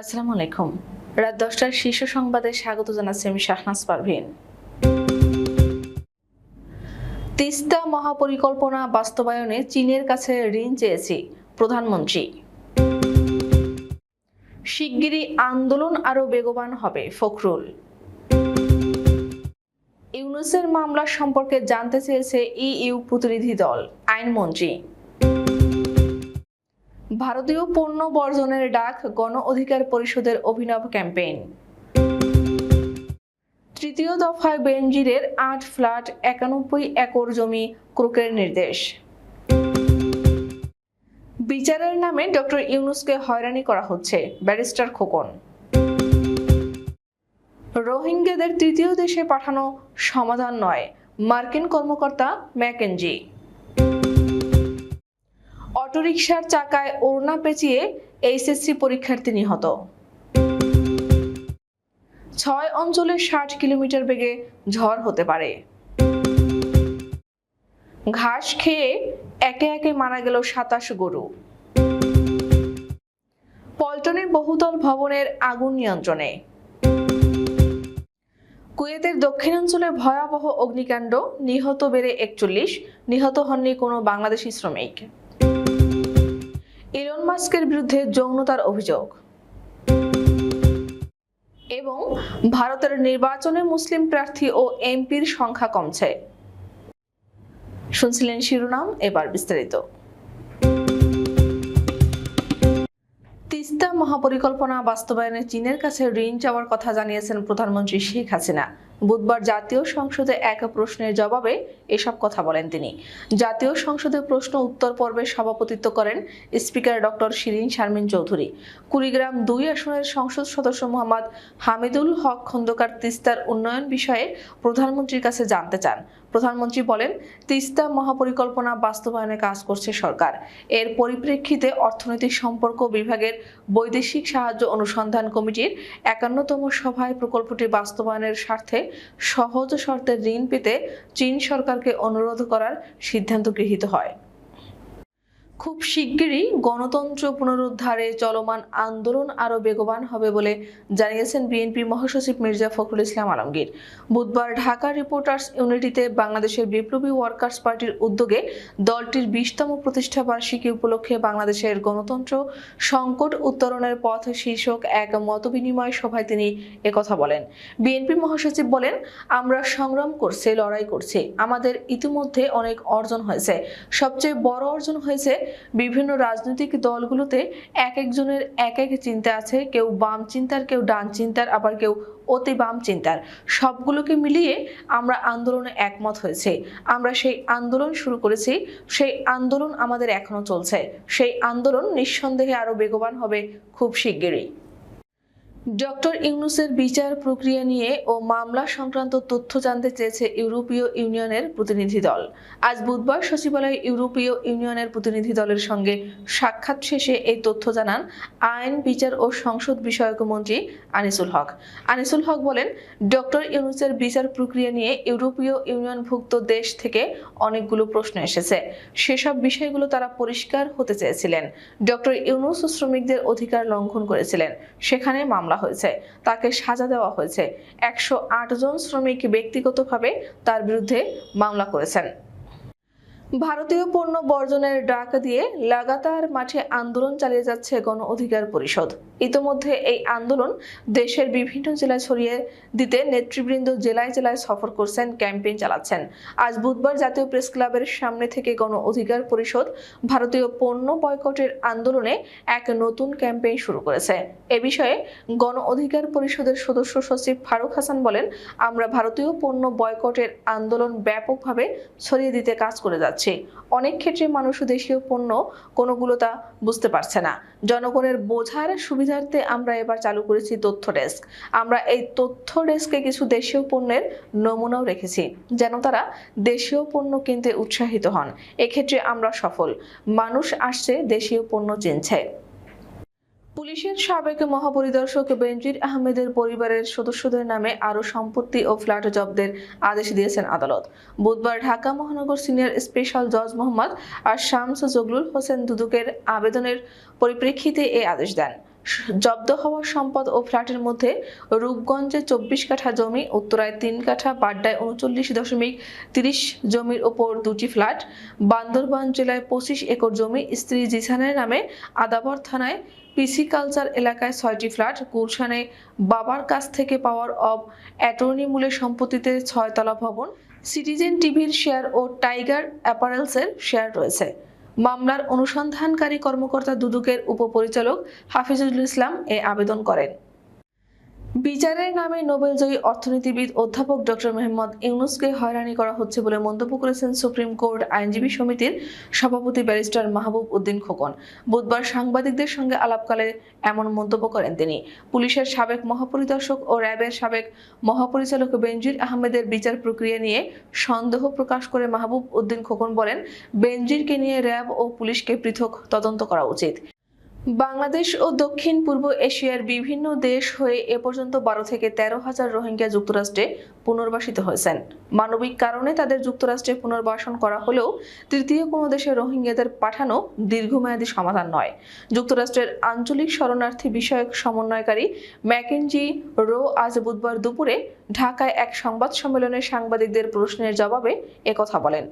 আসসালামু আলাইকুম। রাত দশটার শীর্ষ সংবাদে স্বাগত জানাচ্ছি আমি শাহনাজ পারভিন। তিস্তা মহাপরিকল্পনা বাস্তবায়নে চীনের কাছে ঋণ চেয়েছি প্রধানমন্ত্রী। শিগগিরই আন্দোলন আরও বেগবান হবে ফখরুল। ইউনুসের মামলা সম্পর্কে জানতে চেয়েছে ইইউ প্রতিনিধি দল, আইনমন্ত্রী। ভারতীয় পণ্য বর্জনের ডাক গণ অধিকার পরিষদের অভিনব ক্যাম্পেইন। তৃতীয় দফায় বেনজিরের আট ফ্ল্যাট, একানব্বই একর জমি, ক্রোকের নির্দেশ। বিচারের নামে ডক্টর ইউনুসকে হয়রানি করা হচ্ছে ব্যারিস্টার খোকন। রোহিঙ্গাদের তৃতীয় দেশে পাঠানো সমাধান নয়, মার্কিন কর্মকর্তা ম্যাকেনজি। অটোরিকশার চাকায় ওড়না পেঁচিয়ে এইচএসসি পরীক্ষার্থী নিহত। ছয় অঞ্চলে ষাট কিলোমিটার বেগে ঝড় হতে পারে। ঘাস খেয়ে একে একে মারা গেল সাতাশ গরু। পল্টনে বহুতল ভবনের আগুন নিয়ন্ত্রণে। কুয়েতের দক্ষিণাঞ্চলে ভয়াবহ অগ্নিকাণ্ড, নিহত বেড়ে একচল্লিশ, নিহত হননি কোনো বাংলাদেশি শ্রমিক। ইলন মাস্কের বিরুদ্ধে যৌনতার অভিযোগ। এবং ভারতের নির্বাচনে মুসলিম প্রার্থী ও এমপির সংখ্যা কমছে। শুনছিলেন শিরোনাম, এবার বিস্তারিত। তিস্তা মহাপরিকল্পনা বাস্তবায়নে চীনের কাছে ঋণ চাওয়ার কথা জানিয়েছেন প্রধানমন্ত্রী শেখ হাসিনা। বুধবার জাতীয় সংসদে এক প্রশ্নের জবাবে এসব কথা বলেন তিনি। জাতীয় সংসদে প্রশ্ন উত্তর পর্বে সভাপতিত্ব করেন স্পিকার ডক্টর শিরিন শারমিন চৌধুরী। কুড়িগ্রাম দুই আসনের সংসদ সদস্য মোহাম্মদ হামিদুল হক খন্দকার তিস্তার উন্নয়ন বিষয়ে প্রধানমন্ত্রীর কাছে জানতে চান। প্রধানমন্ত্রী বলেন, তিস্তা মহাপরিকল্পনা বাস্তবায়নে কাজ করছে সরকার। এর পরিপ্রেক্ষিতে অর্থনৈতিক সম্পর্ক বিভাগের বৈদেশিক সাহায্য অনুসন্ধান কমিটির একান্নতম সভায় প্রকল্পটি বাস্তবায়নের স্বার্থে সহজ শর্তে ঋণ পেতে চীন সরকারকে অনুরোধ করার সিদ্ধান্ত গৃহীত হয়। খুব শিগগিরই গণতন্ত্র পুনরুদ্ধারে চলমান আন্দোলন আরও বেগবান হবে বলে জানিয়েছেন বিএনপি মহাসচিব মির্জা ফখরুল ইসলাম আলমগীর। বুধবার ঢাকা রিপোর্টার্স ইউনিটিতে বাংলাদেশের বিপ্লবী ওয়ার্কার্স পার্টির উদ্যোগে দলটির বিশতম প্রতিষ্ঠা বার্ষিকী উপলক্ষে বাংলাদেশের গণতন্ত্র সংকট উত্তরণের পথ শীর্ষক এক মতবিনিময় সভায় তিনি একথা বলেন। বিএনপি মহাসচিব বলেন, আমরা সংগ্রাম করছি, লড়াই করছি। আমাদের ইতিমধ্যে অনেক অর্জন হয়েছে। সবচেয়ে বড় অর্জন হয়েছে বিভিন্ন রাজনৈতিক দলগুলোতে এক একজনের এক এক চিন্তা আছে। কেউ বাম চিন্তার, কেউ ডান চিন্তার, আবার কেউ অতি বাম চিন্তার। সবগুলোকে মিলিয়ে আমরা আন্দোলনে একমত হয়েছে। আমরা সেই আন্দোলন শুরু করেছি। সেই আন্দোলন আমাদের এখনও চলছে। সেই আন্দোলন নিঃসন্দেহে আরও বেগবান হবে খুব শিগগিরই। ডক্টর ইউনুসের বিচার প্রক্রিয়া নিয়ে ও মামলা সংক্রান্ত তথ্য জানতে চেয়েছে ইউরোপীয় ইউনিয়নের প্রতিনিধি দল। আজ বুধবার সচিবালয়ে ইউরোপীয় ইউনিয়নের প্রতিনিধি দলের সঙ্গে সাক্ষাৎ শেষে এই তথ্য জানান আইন, বিচার ও সংসদ বিষয়ক মন্ত্রী আনিসুল হক। আনিসুল হক বলেন, ডক্টর ইউনুসের বিচার প্রক্রিয়া নিয়ে ইউরোপীয় ইউনিয়নভুক্ত দেশ থেকে অনেকগুলো প্রশ্ন এসেছে। সেসব বিষয়গুলো তারা পরিষ্কার হতে চেয়েছিলেন। ডক্টর ইউনুস শ্রমিকদের অধিকার লঙ্ঘন করেছিলেন। সেখানে মামলা হয়েছে। তাকে সাজা দেওয়া হয়েছে। একশো আট জন শ্রমিক ব্যক্তিগতভাবে তার বিরুদ্ধে মামলা করেছেন। ভারতীয় পণ্য বর্জনের ডাক দিয়ে লাগাতার মাঠে আন্দোলন চালিয়ে যাচ্ছে গণ অধিকার পরিষদ। ইতোমধ্যে এই আন্দোলন দেশের বিভিন্ন জেলায় ছড়িয়ে দিতে নেতৃবৃন্দ জেলায় জেলায় সফর করছেন, ক্যাম্পেইন চালাচ্ছেন। আজ বুধবার জাতীয় প্রেস ক্লাবের সামনে থেকে গণ অধিকার পরিষদ ভারতীয় পণ্য বয়কটের আন্দোলনে এক নতুন ক্যাম্পেইন শুরু করেছে। এ বিষয়ে গণ অধিকার পরিষদের সদস্য সচিব ফারুক হাসান বলেন, আমরা ভারতীয় পণ্য বয়কটের আন্দোলন ব্যাপকভাবে ছড়িয়ে দিতে কাজ করে যাচ্ছি। অনেক ক্ষেত্রে মানুষ দেশীয় পণ্য কোনোগুলো তা বুঝতে পারছে না। জনগণের বোঝার সুবিধার্থে আমরা এবার চালু করেছি তথ্য ডেস্ক। আমরা এই তথ্য ডেস্কে কিছু দেশীয় পণ্যের নমুনাও রেখেছি, যেন তারা দেশীয় পণ্য কিনতে উৎসাহিত হন। এক্ষেত্রে আমরা সফল। মানুষ আসছে দেশীয় পণ্য চিনছে। পুলিশের সাবেক মহাপরিদর্শক বেনজির আহমেদের পরিবারের সদস্যদের নামে আরও সম্পত্তি ও ফ্ল্যাট জব্দের আদেশ দিয়েছেন আদালত। বুধবার ঢাকা মহানগর সিনিয়র স্পেশাল জজ মোহাম্মদ আর শামস জগলুল হোসেন দুদুকের আবেদনের পরিপ্রেক্ষিতে এ আদেশ দেন। জব্দ হওয়া সম্পদ ও ফ্ল্যাটের মধ্যে রূপগঞ্জে চব্বিশ কাঠা জমি, উত্তরায় তিন কাঠা, বাড্ডায় উনচল্লিশ দশমিক তিরিশ জমির ওপর দুটি ফ্ল্যাট, বান্দরবান জেলায় পঁচিশ একর জমি, স্ত্রী জিসানের নামে আদাবর থানায় পিসিকালচার এলাকায় ছয়টি ফ্ল্যাট, গুলশানে বাবার কাছ থেকে পাওয়ার অব অ্যাটর্নি মূল্যে সম্পত্তিতে ছয়তলা ভবন, সিটিজেন টিভির শেয়ার ও টাইগার অ্যাপারেলসের শেয়ার রয়েছে। মামলার অনুসন্ধানকারী কর্মকর্তা দুদুকের উপপরিচালক হাফিজুল ইসলাম এ আবেদন করেন। বিচারের নামে নোবেলজয়ী অর্থনীতিবিদ অধ্যাপক ডক্টর মেহম্মদ ইউনুসকে হয়রানি করা হচ্ছে বলে মন্তব্য করেছেন সুপ্রিম কোর্ট আইনজীবী সমিতির সভাপতি ব্যারিস্টার মাহবুব উদ্দিন খোকন। বুধবার সাংবাদিকদের সঙ্গে আলাপকালে এমন মন্তব্য করেন তিনি। পুলিশের সাবেক মহাপরিদর্শক ও র্যাবের সাবেক মহাপরিচালক বেনজির আহমেদের বিচার প্রক্রিয়া নিয়ে সন্দেহ প্রকাশ করে মাহবুব উদ্দিন খোকন বলেন, বেনজিরকে নিয়ে র্যাব ও পুলিশকে পৃথক তদন্ত করা উচিত। বাংলাদেশ ও দক্ষিণ পূর্ব এশিয়ার বিভিন্ন দেশ হয়ে এ পর্যন্ত বারো থেকে তেরো হাজার রোহিঙ্গা যুক্তরাষ্ট্রে পুনর্বাসিত হয়েছেন। মানবিক কারণে তাদের যুক্তরাষ্ট্রে পুনর্বাসন করা হলেও তৃতীয় কোনো দেশে রোহিঙ্গাদের পাঠানো দীর্ঘমেয়াদী সমাধান নয়। যুক্তরাষ্ট্রের আঞ্চলিক শরণার্থী বিষয়ক সমন্বয়কারী ম্যাকেনজি রো আজ বুধবার দুপুরে ঢাকায় এক সংবাদ সম্মেলনে সাংবাদিকদের প্রশ্নের জবাবে একথা বলেন।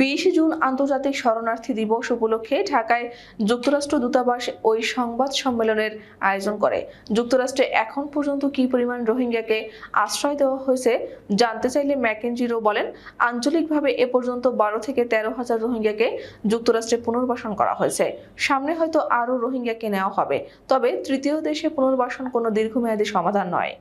বিশ জুন আন্তর্জাতিক শরণার্থী দিবস উপলক্ষে ঢাকায় যুক্তরাষ্ট্র দূতাবাস ওই সংবাদ সম্মেলনের আয়োজন করে। যুক্তরাষ্ট্রে এখন পর্যন্ত কি পরিমাণ রোহিঙ্গাকে আশ্রয় দেওয়া হয়েছে জানতে চাইলে ম্যাকেনজিরো বলেন, আঞ্চলিকভাবে এ পর্যন্ত বারো থেকে তেরো হাজার রোহিঙ্গাকে যুক্তরাষ্ট্রে পুনর্বাসন করা হয়েছে। সামনে হয়তো আরও রোহিঙ্গাকে নেওয়া হবে, তবে তৃতীয় দেশে পুনর্বাসন কোনো দীর্ঘমেয়াদী সমাধান নয়।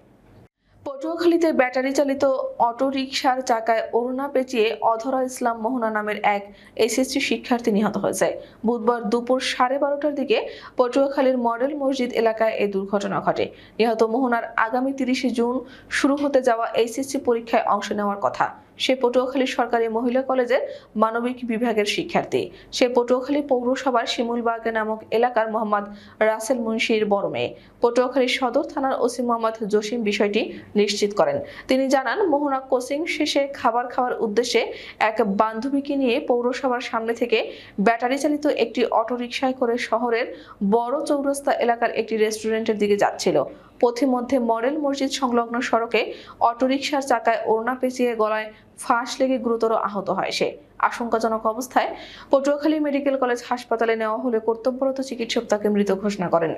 পটুয়াখালীতে ব্যাটারি চালিত অটোরিকশার চাকায় অরুণা পেঁচিয়ে অধরা ইসলাম মোহনা নামের এক এসএসসি শিক্ষার্থী নিহত হয়েছে। বুধবার দুপুর সাড়ে বারোটার দিকে পটুয়াখালীর মডেল মসজিদ এলাকায় এই দুর্ঘটনা ঘটে। নিহত মোহনার আগামী তিরিশে জুন শুরু হতে যাওয়া এইচএসসি পরীক্ষায় অংশ নেওয়ার কথা। সে পটুয়াখালী সরকারি মহিলা কলেজের মানবিক বিভাগের শিক্ষার্থী। সে পটুয়াখালী পৌরসভার শিমুলবাগ নামক এলাকার মোহাম্মদ রাসেল মুন্সির বড় মেয়ে। পটুয়াখালী সদর থানার ওসি মোহাম্মদ জসিম বিষয়টি নিশ্চিত করেন। তিনি জানান, মোহনা কোচিং শেষে খাবার খাওয়ার উদ্দেশ্যে এক বান্ধবীকে নিয়ে পৌরসভার সামনে থেকে ব্যাটারি চালিত একটি অটোরিকশায় করে শহরের বড় চৌরাস্তা এলাকার একটি রেস্টুরেন্টের দিকে যাচ্ছিল। পথিমধ্যে মডেল মসজিদ সংলগ্ন সড়কে অটোরিকশার চাকায় ওড়না পেঁচিয়ে গলায় ফাঁস লেগে গুরুতর আহত হয় সে। আশঙ্কাজনক অবস্থায় পটুয়াখালী মেডিকেল কলেজ হাসপাতালে নেওয়া হলে কর্তব্যরত চিকিৎসক তাকে মৃত ঘোষণা করেন।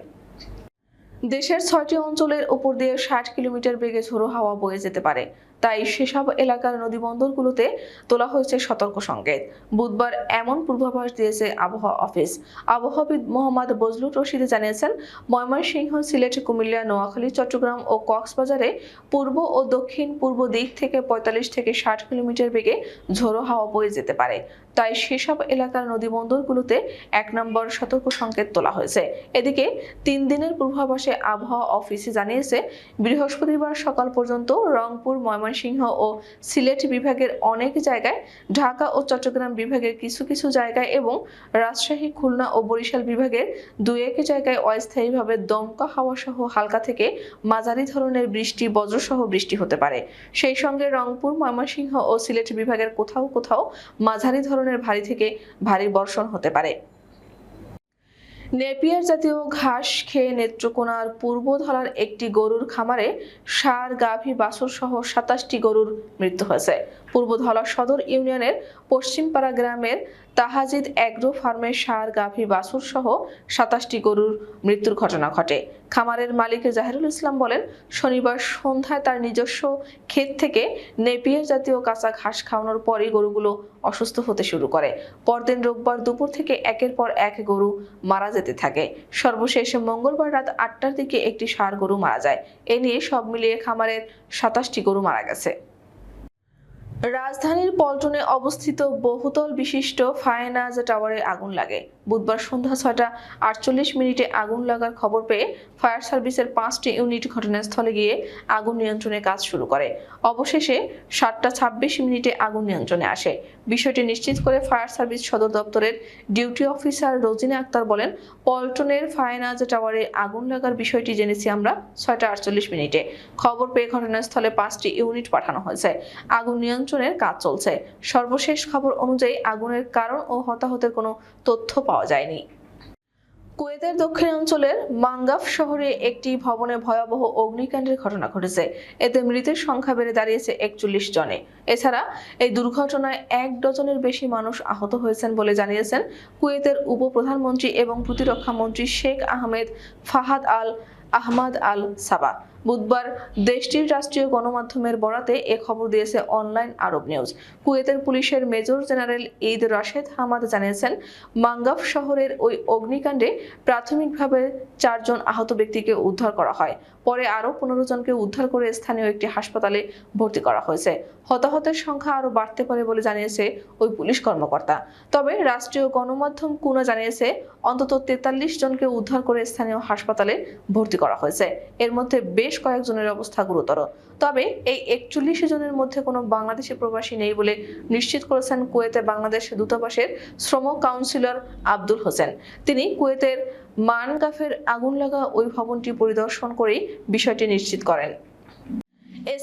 দেশের ছয়টি অঞ্চলের উপর দিয়ে ষাট কিলোমিটার বেগে ঝোড়ো হাওয়া বয়ে যেতে পারে। তাই সেসব এলাকার নদীবন্দরগুলোতে তোলা হয়েছে সতর্ক সংকেত। বুধবার এমন পূর্বাভাস দিয়েছে আবহাওয়া অফিস। আবহাওয়াবিদ মোহাম্মদ বজলুর রশিদ জানিয়েছেন, ময়মনসিংহ, সিলেট, কুমিল্লা, নোয়াখালী, চট্টগ্রাম ও কক্সবাজারে পূর্ব ও দক্ষিণ পূর্ব দিক থেকে পঁয়তাল্লিশ থেকে ষাট কিলোমিটার বেগে ঝোড়ো হাওয়া বয়ে যেতে পারে। তাই সেসব এলাকার নদীবন্দরগুলোতে এক নম্বর সতর্ক সংকেত তোলা হয়েছে। এদিকে তিন দিনের পূর্বাভাসে আবহাওয়া অফিসে জানিয়েছে, বৃহস্পতিবার সকাল পর্যন্ত রংপুর ময়মনসিংহ ও সিলেট বিভাগের অনেক জায়গায়, ঢাকা ও চট্টগ্রাম বিভাগের কিছু কিছু জায়গায় এবং রাজশাহী, খুলনা ও বরিশাল বিভাগের দু এক জায়গায় অস্থায়ীভাবে দমকা হাওয়া সহ হালকা থেকে মাঝারি ধরনের বৃষ্টি, বজ্রসহ বৃষ্টি হতে পারে। সেই সঙ্গে রংপুর, ময়মনসিংহ ও সিলেট বিভাগের কোথাও কোথাও মাঝারি ধরনের ভারী থেকে ভারী বর্ষণ হতে পারে। নেপিয়ার জাতীয় ঘাস খেয়ে নেত্রকোনার পূর্বধলার একটি গরুর খামারে সার, গাভী বাছুর সহ সাতাশটি গরুর মৃত্যু হয়েছে। পূর্বধলা সদর ইউনিয়নের পশ্চিমপাড়া গ্রামের তাহাজিদ অ্যাগ্রো ফার্মের সার, গাভী, বাছুর সহ সাতাশটি গরুর মৃত্যুর ঘটনা ঘটে। খামারের মালিক জাহিরুল ইসলাম বলেন, শনিবার সন্ধ্যায় তার নিজস্ব ক্ষেত থেকে নেপিয়ার জাতীয় কাঁচা ঘাস খাওয়ানোর পরই গরুগুলো অসুস্থ হতে শুরু করে। পরদিন রোববার দুপুর থেকে একের পর এক গরু মারা যেতে থাকে। সর্বশেষ মঙ্গলবার রাত আটটার দিকে একটি ষাঁড় গরু মারা যায়। এ নিয়ে সব মিলিয়ে খামারের সাতাশটি গরু মারা গেছে। রাজধানীর পল্টনে অবস্থিত বহুতল বিশিষ্ট ফায়নাজ টাওয়ারে আগুন লাগে। বুধবার সন্ধ্যা ছয়টা আটচল্লিশ মিনিটে আগুন লাগার খবর পেয়ে ফায়ার সার্ভিসের পাঁচটি ইউনিট ঘটনাস্থলে গিয়ে আগুন নিয়ন্ত্রণে কাজ শুরু করে। অবশেষে সাতটা ছাব্বিশ মিনিটে আগুন নিয়ন্ত্রণে আসে। বিষয়টি নিশ্চিত করে ফায়ার সার্ভিস সদর দপ্তরের ডিউটি অফিসার রোজিনা আক্তার বলেন, পল্টনের ফায়নাজ টাওয়ারে আগুন লাগার বিষয়টি জেনেছি আমরা ছয়টা আটচল্লিশ মিনিটে। খবর পেয়ে ঘটনাস্থলে পাঁচটি ইউনিট পাঠানো হয়েছে। আগুন নিয়ন্ত্রণের কাজ চলছে। সর্বশেষ খবর অনুযায়ী আগুনের কারণ ও হতাহতের কোনো তথ্য পাওয়া যায়নি। কুয়েতের দক্ষিণাঞ্চলের মাঙ্গাফ শহরে একটি ভবনে ভয়াবহ অগ্নিকাণ্ডের ঘটনা ঘটেছে। এতে মৃতের সংখ্যা বেড়ে দাঁড়িয়েছে একচল্লিশ জনে। এছাড়া এই দুর্ঘটনায় এক ডজনের বেশি মানুষ আহত হয়েছেন বলে জানিয়েছেন কুয়েতের উপপ্রধানমন্ত্রী এবং প্রতিরক্ষা মন্ত্রী শেখ আহমেদ ফাহাদ আল আহমাদ আল সাবা। বুধবার দেশটির রাষ্ট্রীয় গণমাধ্যমের বরাতে এ খবর দিয়েছে অনলাইন আরব নিউজ। কুয়েতের পুলিশের major general Eid Rashed Hamad জানিয়েছেন, মাঙ্গাফ শহরের ওই অগ্নিকাণ্ডে প্রাথমিকভাবে চারজন আহত ব্যক্তিকে উদ্ধার করা হয়। পরে আরও পনেরো জনকে উদ্ধার করে স্থানীয় একটি হাসপাতালে ভর্তি করা হয়েছে। হতাহতের সংখ্যা আরও বাড়তে পারে বলে জানিয়েছে ওই পুলিশ কর্মকর্তা। তবে রাষ্ট্রীয় গণমাধ্যম কুনা জানিয়েছে, অন্তত তেতাল্লিশ জনকে উদ্ধার করে স্থানীয় হাসপাতালে ভর্তি করা হয়েছে। এর মধ্যে বেশ কয়েকজনের অবস্থা গুরুতর। তবে এই একচল্লিশ জনের মধ্যে কোনো বাংলাদেশি প্রবাসী নেই বলে নিশ্চিত করেছেন কুয়েতে বাংলাদেশ দূতাবাসের শ্রম কাউন্সিলর আব্দুল হোসেন। তিনি কুয়েতের মানগাফের আগুন লাগা ওই ভবনটি পরিদর্শন করেই বিষয়টি নিশ্চিত করেন।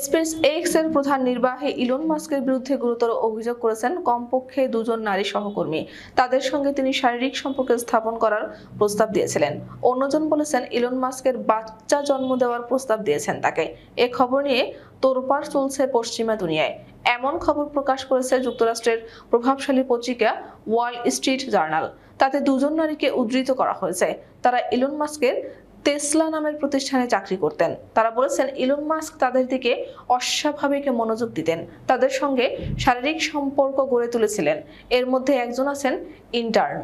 স্পেস এক্সের প্রধান নির্বাহী ইলন মাস্কের বিরুদ্ধে গুরুতর অভিযোগ করেছেন কমপক্ষে দুজন নারী সহকর্মী। তাদের সঙ্গে তিনি শারীরিক সম্পর্ক স্থাপন করার প্রস্তাব দিয়েছিলেন। অন্যজন বলেছেন ইলন মাস্কের বাচ্চা জন্ম দেওয়ার প্রস্তাব দিয়েছেন তাকে। এ খবর নিয়ে তোড়পাড় চলছে পশ্চিমা দুনিয়ায়। এমন খবর প্রকাশ করেছে যুক্তরাষ্ট্রের প্রভাবশালী পত্রিকা ওয়াল স্ট্রিট জার্নাল। তাতে দুজন নারীকে উদ্ধৃত করা হয়েছে। তারা ইলন মাস্কের টেসলা নামের প্রতিষ্ঠানে চাকরি করতেন। তারা বলেছেন, ইলন মাস্ক তাদের দিকে অস্বাভাবিক মনোযোগ দিতেন। তাদের সঙ্গে শারীরিক সম্পর্ক গড়ে তুলেছিলেন। এর মধ্যে একজন আছেন ইন্টার্ন।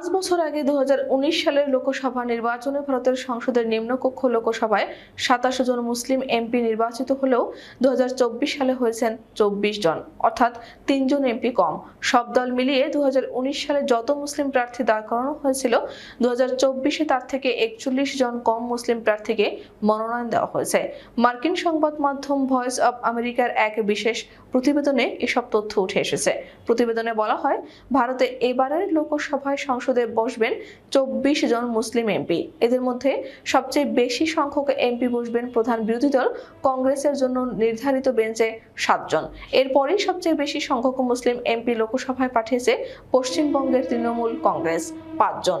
পাঁচ বছর আগে দু হাজার উনিশ সালের লোকসভা নির্বাচনে ভারতের সংসদের নিম্নকক্ষ লোকসভায় সাতাশ জন মুসলিম এমপি নির্বাচিত হলেও দু হাজার চব্বিশ সালে হয়েছেন চব্বিশ জন, অর্থাৎ তিনজন এমপি কম। সব দল মিলিয়ে দু সালে যত মুসলিম প্রার্থী দাঁড় করানো হয়েছিল দু তার থেকে একচল্লিশ জন কম মুসলিম প্রার্থীকে মনোনয়ন দেওয়া হয়েছে। মার্কিন সংবাদ মাধ্যম ভয়েস অব আমেরিকার এক বিশেষ প্রতিবেদনে এসব তথ্য উঠে এসেছে। প্রতিবেদনে বলা হয়, ভারতে এবারের লোকসভায় সংসদে বসবেন চব্বিশ জন মুসলিম এমপি। এদের মধ্যে সবচেয়ে বেশি সংখ্যক এমপি বসবেন প্রধান বিরোধী দল কংগ্রেসের জন্য নির্ধারিত বেঞ্চে সাতজন এরপরেই সবচেয়ে বেশি সংখ্যক মুসলিম এমপি লোকসভায় পাঠিয়েছে পশ্চিমবঙ্গের তৃণমূল কংগ্রেস পাঁচজন